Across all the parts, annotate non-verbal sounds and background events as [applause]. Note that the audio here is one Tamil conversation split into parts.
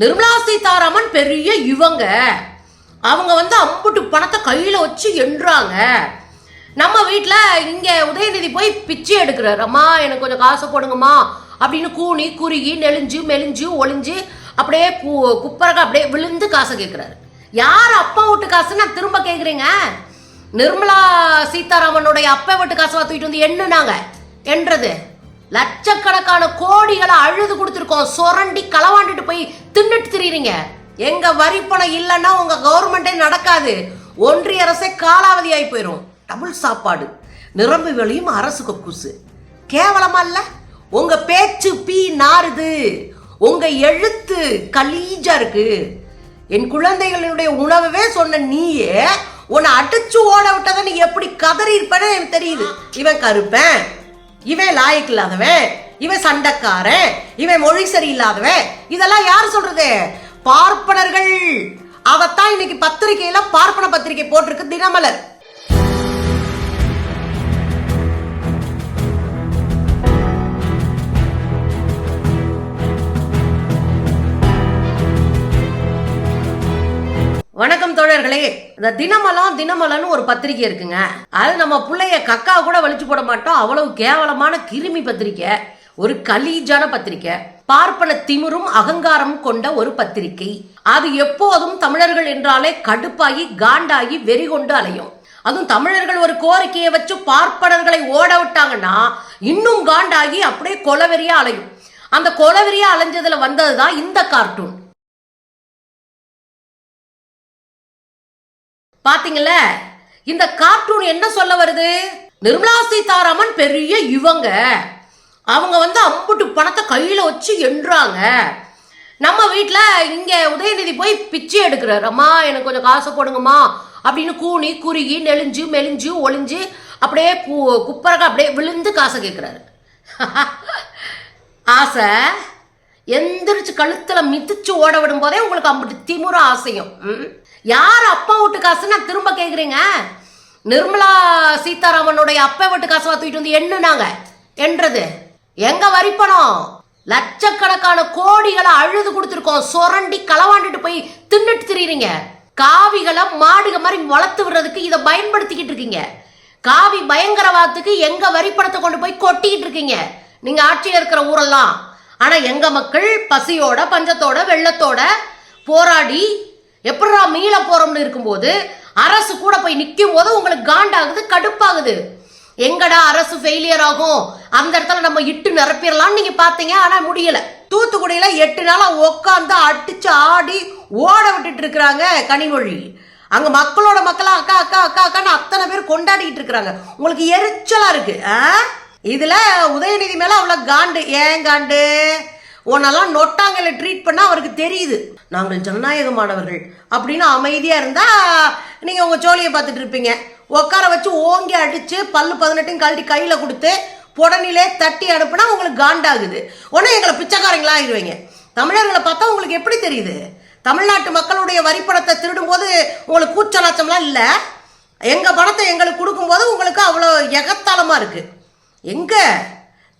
நிர்மலா சீதாராமன் பெரிய இவங்க. அவங்க வந்து அம்புட்டு பணத்தை கையில் வச்சு எண்றாங்க நம்ம வீட்டில் இங்கே உதயநிதி போய் பிச்சை எடுக்கிறார். அம்மா எனக்கு கொஞ்சம் காசு போடுங்கம்மா. அப்படின்னு கூனி குறுகி நெளிஞ்சு மெலிஞ்சு ஒளிஞ்சு அப்படியே கு குப்பரக அப்படியே விழுந்து காசை கேட்குறாரு. யார் அப்பா வீட்டு காசு நான் திரும்ப கேட்குறீங்க. நிர்மலா சீதாராமனுடைய அப்பா வீட்டு காசை தூக்கிட்டு வந்து எண்ணுனாங்க என்றது. லட்சக்கணக்கான கோடிகளை அழுது கொடுத்துருக்கோம். சுரண்டி களவாண்டுட்டு போய் தின்னுட்டு திரியுறீங்க. எங்க வரி பணம் இல்லைன்னா உங்க கவர்மெண்டே நடக்காது. ஒன்றிய அரசே காலாவதி ஆகி போயிடும் டபுள் சாப்பாடு நிரம்பு வெளியும் அரசு கூசு கேவலமா இல்ல? உங்க பேச்சு பீ நாறுது. உங்க எழுத்து கலீஜா இருக்கு. என் குழந்தைகளுடைய உணவவே சொன்ன நீயே உன்னை அடிச்சு ஓட விட்டதை நீ எப்படி கதறி இருப்பேன்னு எனக்கு தெரியுது. இவன் கருப்பேன். இவன் லாயக்கு இல்லாதவன் இவன் சண்டைக்காரன் இவன் மொழி சரியில்லாதவன். இதெல்லாம் யார் சொல்றது? பார்ப்பனர்கள். அவத்தான் இன்னைக்கு பத்திரிகையில பார்ப்பன பத்திரிகை போட்டிருக்கு தினமலர். தோழர்களே இந்த தினமலம் தினமலன்னு ஒரு பத்திரிக்கை இருக்குங்க. அது நம்ம பிள்ளைய கக்கா கூட வலிச்சு போட மாட்டோம். அவ்வளவு கேவலமான கிருமி பத்திரிக்கை. ஒரு கலீஜான பத்திரிக்கை. பார்ப்பன திமிரும் அகங்காரமும் கொண்ட ஒரு பத்திரிக்கை. அது எப்போதும் தமிழர்கள் என்றாலே கடுப்பாகி காண்டாகி வெறி கொண்டு அலையும். அதுவும் தமிழர்கள் ஒரு கோரிக்கையை வச்சு பார்ப்பனர்களை ஓட விட்டாங்கன்னா இன்னும் காண்டாகி அப்படியே கொலவெறியா அலையும். அந்த கொலவெறியா அலைஞ்சதுல வந்ததுதான் இந்த கார்ட்டூன். பாத்தீங்கல்ல இந்த கார்ட்டூன் என்ன சொல்ல வருது? நிர்மலா சீதாராமன் பெரிய இவங்க. அவங்க வந்து அம்புட்டு பணத்தை கையில வச்சு எண்ணுறாங்க நம்ம வீட்டில் இங்கே உதயநிதி போய் பிச்சை எடுக்கிறார். அம்மா எனக்கு கொஞ்சம் காசு போடுங்கம்மா அப்படின்னு கூனி குறுகி நெளிஞ்சு மெலிஞ்சு ஒளிஞ்சு அப்படியே கு குப்பரக அப்படியே விழுந்து காசை கேட்குறாரு [laughs] ஆசை? எந்திரிச்சு கழுத்தில் மிதிச்சு ஓட விடும் போதே உங்களுக்கு அம்பிட்டு திமுற ஆசையும். ம்? யார் அப்பா வீட்டு காசு நான் திரும்ப கேட்குறீங்க நிர்மலா சீதாராமனுடைய அப்பா வீட்டு காசை தூக்கிட்டு வந்து எண்ணுனாங்க என்றது. எங்க வரி பணம் லட்சக்கணக்கான கோடிகளை அழுது கொடுத்துருக்கோம். சுரண்டி களவாண்டுட்டு போய் தின்னுட்டு திரியுறீங்க. காவிகளை மாடுக மாதிரி வளர்த்து விடுறதுக்கு இதை பயன்படுத்திக்கிட்டு இருக்கீங்க. காவி பயங்கரவாதத்துக்கு எங்க வரி பணத்தை கொண்டு போய் கொட்டிக்கிட்டு இருக்கீங்க? நீங்க ஆட்சியில் இருக்கிற ஊரெல்லாம். ஆனா எங்க மக்கள் பசியோட பஞ்சத்தோட வெள்ளத்தோட போராடி எப்படா மீள போறோம்னு இருக்கும்போது அரசு கூட போய் நிற்கும் போது உங்களுக்கு காண்டாகுது கடுப்பாகுது. எங்கடா அரசு ஃபெயிலியர் ஆகும்? அந்த இடத்துல நம்ம இட்டு நிரப்பிடலாம்னு நீங்க பாத்தீங்க ஆனா முடியல. தூத்துக்குடியில எட்டு நாளா உட்காந்து அடிச்சு ஆடி ஓட விட்டுட்டு இருக்கிறாங்க கனிமொழி. அங்க மக்களோட மக்களா அக்கா அக்கா அக்கா அக்கான்னு அத்தனை பேர் கொண்டாடிட்டு இருக்கிறாங்க. உங்களுக்கு எரிச்சலா இருக்கு ஆ? இதுல உதயநிதி மேல அவ்வளவு காண்டு. ஏன் காண்டு? உன்னெல்லாம் நொட்டாங்களை ட்ரீட் பண்ணால் அவருக்கு தெரியுது. நாங்கள் ஜனநாயகமானவர்கள். அப்படின்னு அமைதியாக இருந்தால் நீங்கள் உங்கள் ஜோலியை பார்த்துட்டு இருப்பீங்க. உட்கார வச்சு ஓங்கி அடித்து பல்லு பதினெட்டையும் கழட்டி கையில் கொடுத்து புடனிலே தட்டி அனுப்புனா உங்களுக்கு காண்டாகுது. உடனே எங்களை பிச்சைக்காரங்களா ஆகிடுவீங்க தமிழர்களை பார்த்தா உங்களுக்கு எப்படி தெரியுது? தமிழ்நாட்டு மக்களுடைய வரிப்பணத்தை திருடும்போது உங்களுக்கு கூச்சலாச்சம்லாம் இல்லை? எங்கள் பணத்தை எங்களுக்கு கொடுக்கும்போது உங்களுக்கு அவ்வளோ எகத்தாளமாக இருக்குது எங்கே?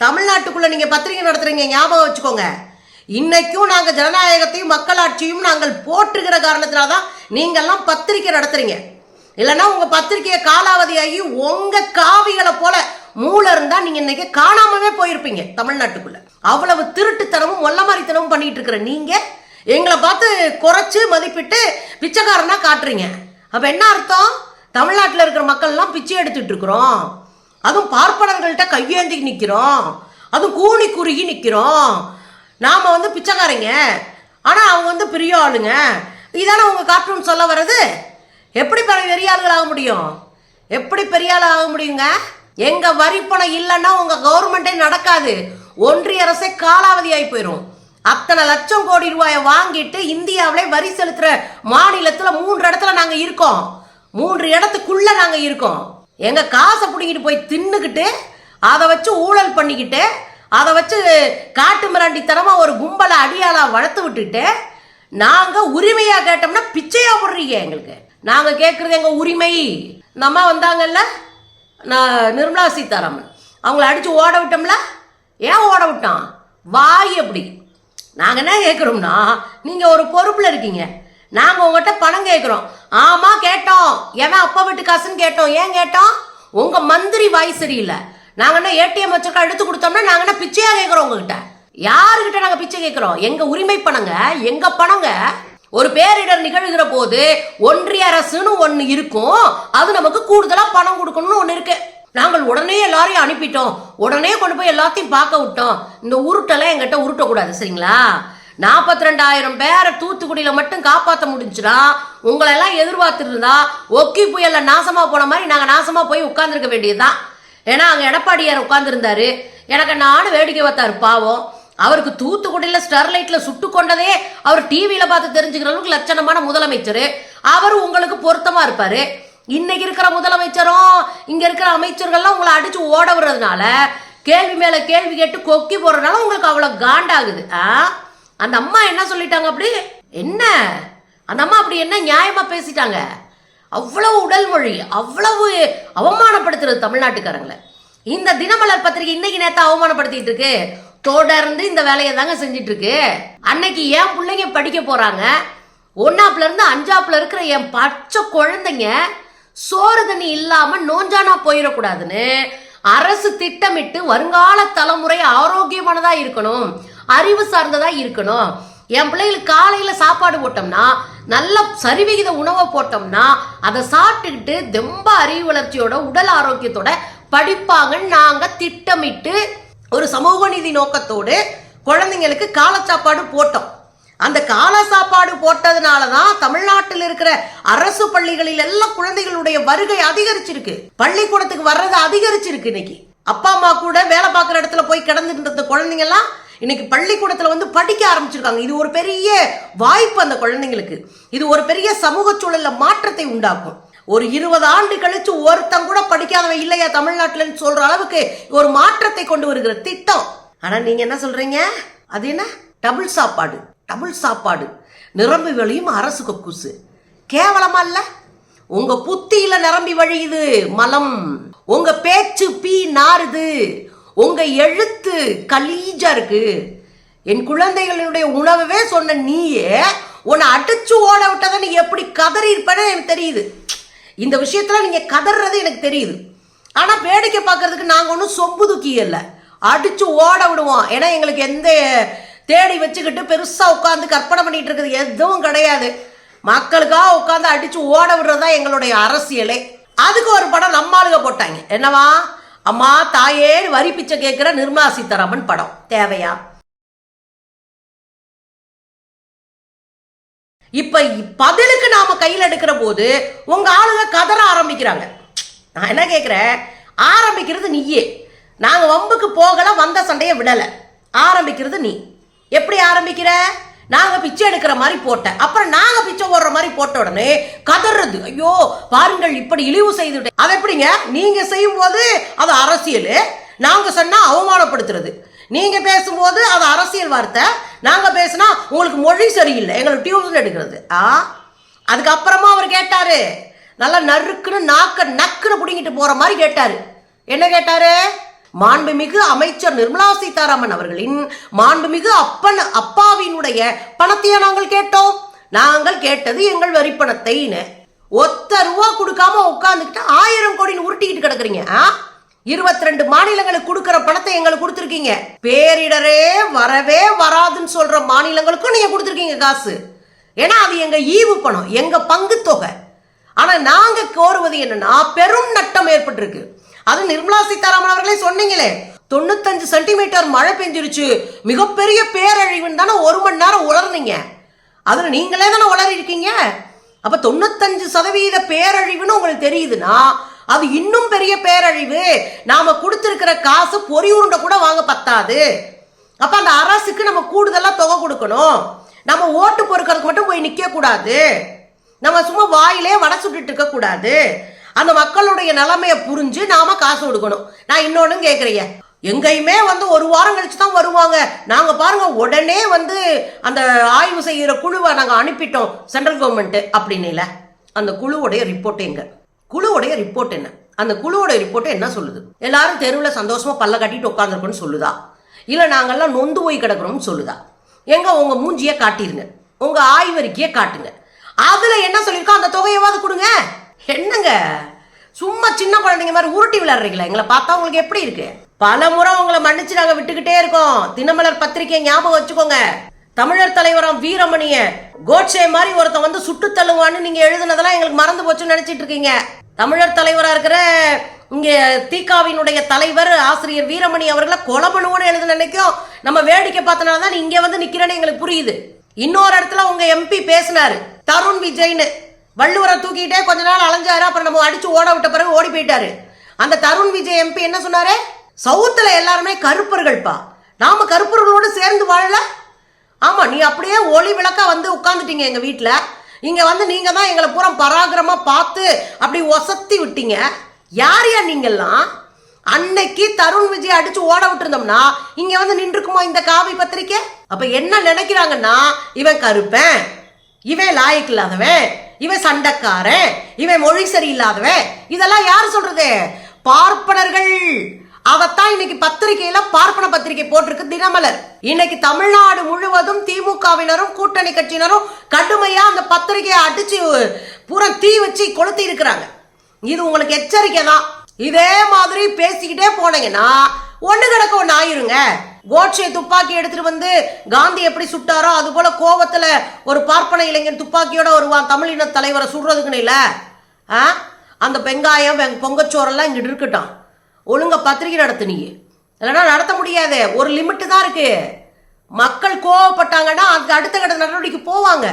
தமிழ்நாட்டுக்குள்ள நீங்க பத்திரிகை நடத்துறீங்க ஞாபகம் வச்சுக்கோங்க. இன்னைக்கும் நாங்க ஜனநாயகத்தையும் மக்களாட்சியும் நாங்கள் போற்றுகிற காரணத்தினால தான் நீங்கெல்லாம் பத்திரிகை நடத்துறீங்க. இல்லைன்னா உங்க பத்திரிகையை காலாவதியாகி உங்க காவிகளை போல மூளை இருந்தா நீங்க இன்னைக்கு காணாமவே போயிருப்பீங்க தமிழ்நாட்டுக்குள்ள. அவ்வளவு திருட்டுத்தனமும் ஒல்லமாரித்தனமும் பண்ணிட்டு இருக்கிற நீங்க எங்களை பார்த்து குறைச்சு மதிப்பிட்டு பிச்சைக்காரனா காட்டுறீங்க. அப்ப என்ன அர்த்தம்? தமிழ்நாட்டில் இருக்கிற மக்கள்லாம் பிச்சை எடுத்துட்டு இருக்கிறோம். அதுவும் பார்ப்பனங்கள்கிட்ட கையேந்தி நிற்கிறோம் அதுவும் கூனி குறுகி நிற்கிறோம் நாம் வந்து பிச்சைக்காரங்க. ஆனால் அவங்க வந்து பெரிய ஆளுங்க. இதானே உங்கள் கார்ட்டூன் சொல்ல வர்றது? எப்படி பெரிய பெரிய ஆளுகள் ஆக முடியும்? எப்படி பெரிய ஆள் ஆக முடியுங்க? எங்கள் வரி பணம் இல்லைன்னா உங்கள் கவர்மெண்ட்டே நடக்காது. ஒன்றிய அரசே காலாவதி ஆகி போயிடும் அத்தனை லட்சம் கோடி ரூபாயை வாங்கிட்டு இந்தியாவிலே வரி செலுத்துகிற மாநிலத்தில் மூன்று இடத்துல நாங்கள் இருக்கோம். மூன்று இடத்துக்குள்ளே நாங்கள் இருக்கோம். எங்க காசை பிடிங்கிட்டு போய் தின்னுக்கிட்டு அதை வச்சு ஊழல் பண்ணிக்கிட்டு அதை வச்சு காட்டு மிராண்டித்தனமா ஒரு கும்பலை அடியாளா வளர்த்து விட்டுட்டு நாங்க உரிமையா கேட்டோம்னா பிச்சையா போடுறீங்க எங்களுக்கு. நாங்க கேட்கறது எங்க உரிமை. இந்த அம்மா வந்தாங்கல்ல? நான் நிர்மலா சீதாராமன். அவங்கள அடிச்சு ஓட விட்டோம்ல? ஏன் ஓட விட்டான்? வாய் அப்படி. நாங்க என்ன கேட்குறோம்னா நீங்க ஒரு பொறுப்புல இருக்கீங்க. நாங்க உங்ககிட்ட பணம் கேட்குறோம் ஆமா கேட்டோம். எவன் அப்பா வீட்டு காசுன்னு கேட்டோம். ஏன் கேட்டோம்? உங்க மந்திரி வாய் சரியில்லை. நாங்க என்ன ஏடிஎம் வச்சிருக்கா எடுத்து கொடுத்தோம்னா நாங்க என்ன பிச்சையா கேட்குறோம் உங்ககிட்ட? யாருக்கிட்ட நாங்க பிச்சை கேட்குறோம் எங்க உரிமை பணங்க? எங்க பணங்க? ஒரு பேரிடர் நிகழ்கிற போது ஒன்றிய அரசுன்னு ஒன்று இருக்கும். அது நமக்கு கூடுதலா பணம் கொடுக்கணும்னு ஒன்று இருக்கு. நாங்கள் உடனே எல்லாரையும் அனுப்பிட்டோம். உடனே கொண்டு போய் எல்லாத்தையும் பார்க்க விட்டோம். இந்த உருட்டெல்லாம் எங்கிட்ட உருட்டக்கூடாது சரிங்களா? நாற்பத்தி ரெண்டாயிரம் பேரை தூத்துக்குடியில் மட்டும் காப்பாற்ற முடிஞ்சுனா உங்களை எல்லாம் எதிர்பார்த்துட்டு ஒக்கி புயல்ல நாசமாக போன மாதிரி நாங்கள் நாசமாக போய் உட்காந்துருக்க வேண்டியதுதான். ஏன்னா அங்கே எடப்பாடியார் உட்காந்துருந்தாரு எனக்கு நானும் வேடிக்கை பார்த்தாரு பாவம். அவருக்கு தூத்துக்குடியில் ஸ்டெர்லைட்டில் சுட்டு கொண்டதே அவர் டிவியில் பார்த்து தெரிஞ்சுக்கிற அளவுக்கு லட்சணமான முதலமைச்சர். அவர் உங்களுக்கு பொருத்தமாக இருப்பார். இன்னைக்கு இருக்கிற முதலமைச்சரும் இங்கே இருக்கிற அமைச்சர்கள்லாம் உங்களை அடித்து ஓட விடுறதுனால கேள்வி மேலே கேள்வி கேட்டு கொக்கி போடுறதுனால உங்களுக்கு அவ்வளோ காண்டாகுது. ஆ? அந்த அம்மா என்ன சொல்லிட்டாங்க அப்படி? என்ன? அந்த அம்மா அப்படி என்ன நியாயமா பேசிட்டாங்க? அவ்வளவு உடல் மொழி அவ்வளவு அவமானப்படுத்துறது தமிழ்நாட்டுக்காரங்களை. இந்த தினமலர் பத்திரிகை இன்னைக்கு நேத்து அவமானப்படுத்திட்டு இருக்கு. தொடர்ந்து இந்த வேலையை தாங்க செஞ்சிட்டு இருக்கு அன்னைக்கு என் பிள்ளைங்க படிக்க போறாங்க. ஒன்னாப்புல இருந்து அஞ்சாப்புல இருக்கிற என் பச்சை குழந்தைங்க சோறு தண்ணி இல்லாம நோஞ்சானா போயிடக்கூடாதுன்னு அரசு திட்டமிட்டு வருங்கால தலைமுறை ஆரோக்கியமானதா இருக்கணும். அறிவு சார்ந்ததா இருக்கணும். என் பிள்ளைகளுக்கு காலையில சாப்பாடு போட்டோம்னா நல்ல சரிவிகித உணவை போட்டோம்னா அதை சாப்பிட்டுக்கிட்டு தெம்ப அறிவு வளர்ச்சியோட உடல் ஆரோக்கியத்தோட படிப்பாங்கன்னு நாங்க திட்டமிட்டு ஒரு சமூக நீதி நோக்கத்தோடு குழந்தைங்களுக்கு கால சாப்பாடு போட்டோம். அந்த கால சாப்பாடு போட்டதுனால தான் தமிழ்நாட்டில் இருக்கிற அரசு பள்ளிகளில் எல்லாம் குழந்தைகளுடைய வருகை அதிகரிச்சிருக்கு. பள்ளிக்கூடத்துக்கு வர்றது அதிகரிச்சிருக்கு இன்னைக்கு. அப்பா அம்மா கூட வேலை பார்க்குற இடத்துல போய் கிடந்துட்டு இருந்த குழந்தைங்கெல்லாம் இன்னைக்கு பள்ளிக்கூடத்தில் வந்து படிக்க ஆரம்பிச்சிருக்காங்க. இது ஒரு பெரிய வாய்ப்பு அந்த குழந்தைங்களுக்கு. இது ஒரு பெரிய சமூக சூழலில் மாற்றத்தை உண்டாக்கும். ஒரு இருபது ஆண்டு கழிச்சு ஒருத்தன் கூட படிக்காதவன் இல்லையா தமிழ்நாட்டில்னு சொல்ற அளவுக்கு ஒரு மாற்றத்தை கொண்டு வருகிற திட்டம். ஆனா நீங்க என்ன சொல்றீங்க? அது என்ன? டபுள் சாப்பாடு. டபுள் சாப்பாடு. நிரம்பி வழியும் அரசு கொக்குசு கேவலமா இல்ல? உங்க புத்தியில நிரம்பி வழியுது மலம். உங்க பேச்சு பீ நாறுது. உங்க எழுத்து கலீஜா இருக்கு. என் குழந்தைகளுடைய உணவவே சொன்ன நீயே உன்னை அடிச்சு ஓட விட்டதை நீ எப்படி கதறி இருப்பேன்னு எனக்கு தெரியுது. இந்த விஷயத்துல நீங்க கதறது எனக்கு தெரியுது. ஆனா வேடிக்கை பார்க்கறதுக்கு நாங்க ஒன்றும் சொம்பு தூக்கி இல்லை. அடிச்சு ஓட விடுவோம். ஏன்னா எங்களுக்கு எந்த தேடி வச்சுக்கிட்டு பெருசா உட்காந்து கற்பனை பண்ணிட்டு இருக்குது எதுவும் கிடையாது. மக்களுக்காக உட்காந்து அடிச்சு ஓட விடுறதா எங்களுடைய அரசியலே. அதுக்கு ஒரு படம் நம்ம போட்டாங்க. என்னவா? அம்மா தாயே வரி பிச்சை கேட்கிற நிர்மலா சீதாராமன் படம். தேவையா? இப்ப பதிலுக்கு நாம கையில் எடுக்கிற போது உங்க ஆளுங்க கதற ஆரம்பிக்கிறாங்க. நான் என்ன கேட்கிறேன் ஆரம்பிக்கிறது நீயே. நாங்க வம்புக்கு போகல வந்த சண்டையை விடல. ஆரம்பிக்கிறது நீ. எப்படி ஆரம்பிக்கிற? நாங்க பிச்சை எடுக்கிற மாதிரி போட்டேன். அப்புறம் நாங்க பிச்சை போடுற மாதிரி போட்ட உடனே கதறது. ஐயோ பாருங்கள் இப்படி இழிவு செய்து அது எப்படிங்க? நீங்க செய்யும் போது அது அரசியல். நாங்க சொன்னா அவமானப்படுத்துறது. நீங்க பேசும்போது அது அரசியல் வார்த்தை. நாங்க பேசினா உங்களுக்கு மொழி சரியில்லை. எங்களுக்கு டியூஷன் எடுக்கிறது. ஆ? அதுக்கப்புறமா அவர் கேட்டாரு. நல்லா நறுக்குன்னு நாக்க நக்குன்னு பிடிங்கிட்டு போற மாதிரி கேட்டாரு. என்ன கேட்டாரு? மாண்புமிகு அமைச்சர் நிர்மலா சீதாராமன் அவர்களின் மாண்புமிகு அப்பன் அப்பாவினுடைய பணத்தையா நாங்கள் கேட்டோம்? நாங்கள் கேட்டது எங்கள் வரி பணத்தைன்னு ஒத்த ரூபா கொடுக்காம உட்காந்துக்கிட்டு ஆயிரம் கோடின்னு உருட்டிக்கிட்டு கிடக்குறீங்க இருபத்தி ரெண்டு மாநிலங்களுக்கு கொடுக்கற பணத்தை எங்களுக்கு கொடுத்துருக்கீங்க. பேரிடரே வரவே வராதுன்னு சொல்ற மாநிலங்களுக்கும் நீங்க கொடுத்துருக்கீங்க காசு. ஏன்னா அது எங்க ஈவு பணம் எங்க பங்கு தொகை. ஆனா நாங்க கோருவது என்னன்னா பெரும் நட்டம் ஏற்பட்டிருக்கு. அது நிர்மலா சீதாராமன் அவர்களே சொன்னீங்களே. தொண்ணூத்தஞ்சு சென்டிமீட்டர் மழை பெஞ்சிருச்சு. மிகப்பெரிய பேரழிவுன்னு தானே ஒரு மணி நேரம் உளர்னீங்க அதில் நீங்களே தானே உளறி இருக்கீங்க அப்போ தொண்ணூத்தஞ்சு சதவீத பேரழிவுன்னு உங்களுக்கு தெரியுதுன்னா அது இன்னும் பெரிய பேரழிவு. நாம கொடுத்துருக்கிற காசு பொறி உருண்டை கூட வாங்க பத்தாது. அப்ப அந்த அரசுக்கு நம்ம கூடுதலா தொகை கொடுக்கணும். நம்ம ஓட்டு பொறுக்கிறதுக்கு மட்டும் போய் நிக்க கூடாது நம்ம சும்மா வாயிலே வடை சுட்டுட்டு இருக்க கூடாது அந்த மக்களுடைய நிலைமையை புரிஞ்சு நாம காசு கொடுக்கணும். நான் இன்னொன்னு கேக்குறீங்க. எங்கேயுமே வந்து ஒரு வாரம் கழிச்சு தான் வருவாங்க. நாங்கள் பாருங்க உடனே வந்து அந்த ஆய்வு செய்கிற குழுவை நாங்கள் அனுப்பிட்டோம் சென்ட்ரல் கவர்மெண்ட் அப்படின்னு அந்த குழுவுடைய ரிப்போர்ட் எங்க? குழுவுடைய ரிப்போர்ட் என்ன? அந்த குழுவோட ரிப்போர்ட் என்ன சொல்லுது? எல்லாரும் தெருவில் சந்தோஷமா பல்ல கட்டிட்டு உட்காந்துருக்கோன்னு சொல்லுதா? இல்லை நாங்கெல்லாம் நொந்து போய் கிடக்குறோம்னு சொல்லுதா? எங்க உங்க மூஞ்சியை காட்டிருங்க. உங்க ஆய்வறிக்கையை காட்டுங்க. அதுல என்ன சொல்லியிருக்கோ அந்த தொகையவாது கொடுங்க. என்னங்க? சும்மா சின்ன குழந்தைங்க மாதிரி உருட்டி விளையாடுறீங்களா எங்களை பார்த்தா உங்களுக்கு எப்படி இருக்கு? பல முறை உங்களை மன்னிச்சு நாங்க விட்டுக்கிட்டே இருக்கோம். தினமலர் பத்திரிகை ஞாபகம் வச்சுக்கோங்க. தமிழர் தலைவராம் வீரமணிய கோட்சே மாதிரி ஒருத்தன் வந்து சுட்டு தள்ளுவான்னு நீங்க எழுதுனதெல்லாம் எங்களுக்கு மறந்து போச்சுன்னு நினைச்சிட்டு இருக்கீங்க. தமிழர் தலைவரா இருக்கிற இங்க தீகாவினுடைய தலைவர் ஆசிரியர் வீரமணி அவர்களை கொலை பண்ணுவோன்னு எழுத நினைக்கும் நம்ம வேடிக்கை பார்த்தனால தான் நீ இங்க வந்து நிக்கிறேன்னு எங்களுக்கு புரியுது. இன்னொரு இடத்துல உங்க எம்பி பேசினாரு தருண் விஜய்னு. வள்ளுவரை தூக்கிட்டே கொஞ்ச நாள் அலைஞ்சாரு அப்புறம் நம்ம அடிச்சு ஓட விட்ட பிறகு ஓடி போயிட்டாரு. அந்த தருண் விஜய் எம்பி என்ன சொன்னாரு? சவுத்துல எல்லாருமே கருப்பர்கள்ப்பா. நாம கருப்பர்களோடு சேர்ந்து வாழல? ஆமா நீ அப்படியே ஒளி விளக்கா வந்து உட்காந்துட்டீங்க எங்க வீட்டுல இங்க வந்து நீங்க தான் எங்களை பூரா பராக்கிரமா பார்த்து அப்படி ஒசத்தி விட்டீங்க. யார் யார் நீங்கெல்லாம் அன்னைக்கு தருண் விஜய் அடிச்சு ஓட விட்டுருந்தோம்னா இங்க வந்து நின்றுக்குமா இந்த காவி பத்திரிக்கை? அப்ப என்ன நினைக்கிறாங்கன்னா இவன் கருப்பேன். இவன் லாயக்கு இல்லாதவன் இவன் சண்டைக்காரன் இவன் மொழி சரியில்லாதவன். இதெல்லாம் யார் சொல்றது? பார்ப்பனர்கள். அவத்தான் இன்னைக்கு பத்திரிகையில பார்ப்பன பத்திரிகை போட்டிருக்கு தினமலர். இன்னைக்கு தமிழ்நாடு முழுவதும் திமுகவினரும் கூட்டணி கட்சியினரும் கடுமையா அந்த பத்திரிகையை அடிச்சு பூரா தீ வச்சு கொளுத்தி இருக்கிறாங்க. இது உங்களுக்கு எச்சரிக்கை தான் இதே மாதிரி பேசிக்கிட்டே போனீங்கன்னா ஒன்று கிடக்க ஒன்று ஆயிருங்க. கோட்சே துப்பாக்கி எடுத்துட்டு வந்து காந்தி எப்படி சுட்டாரோ அது போல கோபத்துல ஒரு பார்ப்பன இளைஞன் துப்பாக்கியோட வருவான் தமிழின தலைவரை சுடுறதுக்குன்னு இல்லை. ஆ? அந்த வெங்காயம் வெங் பொங்கச்சோறெல்லாம் இங்கிட்டு இருக்கட்டும். ஒழுங்க பத்திரிகை நடத்து நீ. இல்லைன்னா நடத்த முடியாது. ஒரு லிமிட்டு தான் இருக்கு. மக்கள் கோவப்பட்டாங்கன்னா அதுக்கு அடுத்த கட்ட நடவடிக்கை போவாங்க.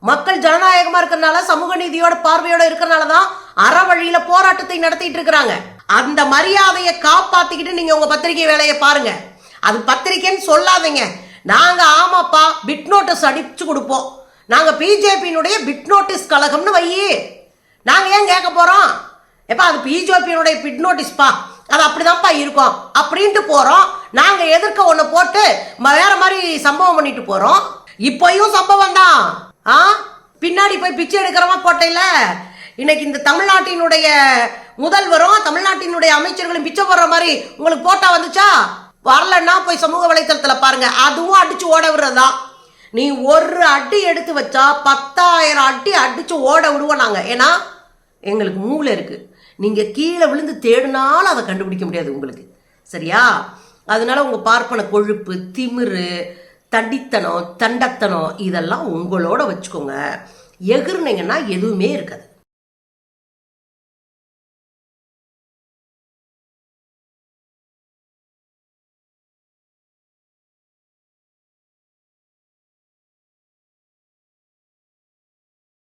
மக்கள் ஜனநாயகமா இருக்கிறனால சமூக நீதியோட பார்வையோட இருக்கிறனால தான் அற வழியில போராட்டத்தை நடத்திட்டு இருக்கிறாங்க. அந்த மரியாதையை காப்பாத்திக்கிட்டு நீங்க உங்க பத்திரிகை வேலையை பாருங்க. அது பத்திரிக்கைன்னு சொல்லாதீங்க. நாங்க ஆமாப்பா பிட் நோட்டீஸ் அடிச்சு கொடுப்போம். நாங்க பிஜேபியினுடைய பிட் நோட்டீஸ் கழகம்னு வையி நாங்க ஏன் கேட்க போறோம்? எப்பா அது பிஜேபியினுடைய பிட் நோட்டீஸ்ப்பா. அது அப்படிதான்ப்பா இருக்கும். அப்படின்ட்டு போறோம். நாங்க எதிர்க்க ஒண்ணு போட்டு வேற மாதிரி சம்பவம் பண்ணிட்டு போறோம். இப்பயும் சம்பவம் தான். ஆ? பின்னாடி போய் பிச்சை எடுக்கிறவன் போட்டையில இன்னைக்கு இந்த தமிழ்நாட்டினுடைய முதல்வரும் தமிழ்நாட்டினுடைய அமைச்சர்களும் பிச்சை போடுற மாதிரி உங்களுக்கு போட்டா வந்துச்சா? வரலன்னா போய் சமூக வலைத்தளத்தில் பாருங்க. அதுவும் அடிச்சு ஓட விடுறதுதான். நீ ஒரு அடி எடுத்து வச்சா பத்தாயிரம் அடி அடிச்சு ஓட விடுவோம் நாங்க. ஏன்னா எங்களுக்கு மூளை இருக்கு. நீங்க கீழே விழுந்து தேடினாலும் அதை கண்டுபிடிக்க முடியாது உங்களுக்கு. சரியா? அதனால உங்க பார்ப்பன கொழுப்பு திமிரு தடித்தனம் தண்டத்தனம் இதெல்லாம் உங்களோட வச்சுக்கோங்க. எகிர்னீங்கன்னா எதுவுமே இருக்காது.